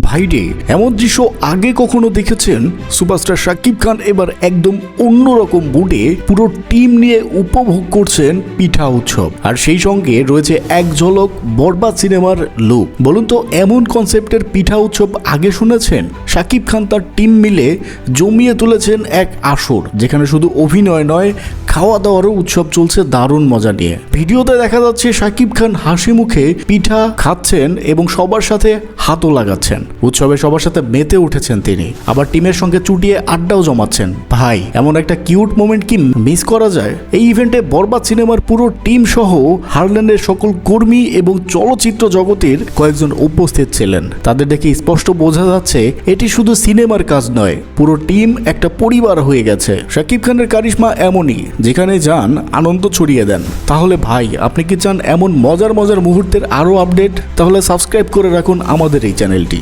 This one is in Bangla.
ভাইরে এমন দৃশ্য আগে কখনো দেখেছেন? সুপারস্টার শাকিব খান এবার একদম অন্যরকম বুটে পুরো টিম নিয়ে উপভোগ করছেন পিঠা উৎসব। আর সেই সঙ্গে রয়েছে এক ঝলক বরবাদ সিনেমার লুক বলুন তো, এমন কনসেপ্টের পিঠা উৎসব আগে শুনেছেন? শাকিব খান তার টিম মিলে জমিয়ে তুলেছেন এক আসর, যেখানে শুধু অভিনয় নয় খাওয়া দাওয়ারও উৎসব চলছে দারুণ মজা নিয়ে। ভিডিওতে দেখা যাচ্ছে শাকিব খান হাসি মুখে পিঠা খাচ্ছেন এবং সবার সাথে হাতও লাগাচ্ছেন। উৎসবে সবার সাথে মেতে উঠেছেন তিনি। আবার টিমের সঙ্গে চুটিয়ে আড্ডাও জমাচ্ছেন। ভাই, এমন একটা কিউট মোমেন্ট কি মিস করা যায়? এই ইভেন্টে বরবাদ সিনেমার পুরো টিম সহ হারল্যান্ডের সকল কর্মী এবং চলচ্চিত্র জগতের কয়েকজন উপস্থিত ছিলেন। তাদের দেখে স্পষ্ট বোঝা যাচ্ছে, এটি শুধু সিনেমার কাজ নয়, পুরো টিম, একটা পরিবার হয়ে গেছে। শাকিব খানের কারিশমা এমনই, যেখানে যান, আনন্দ ছড়িয়ে দেন। তাহলে ভাই, আপনি কি চান এমন মজার মজার মুহূর্তের আরও আপডেট? তাহলে সাবস্ক্রাইব করে রাখুন আমাদের এই চ্যানেলটি।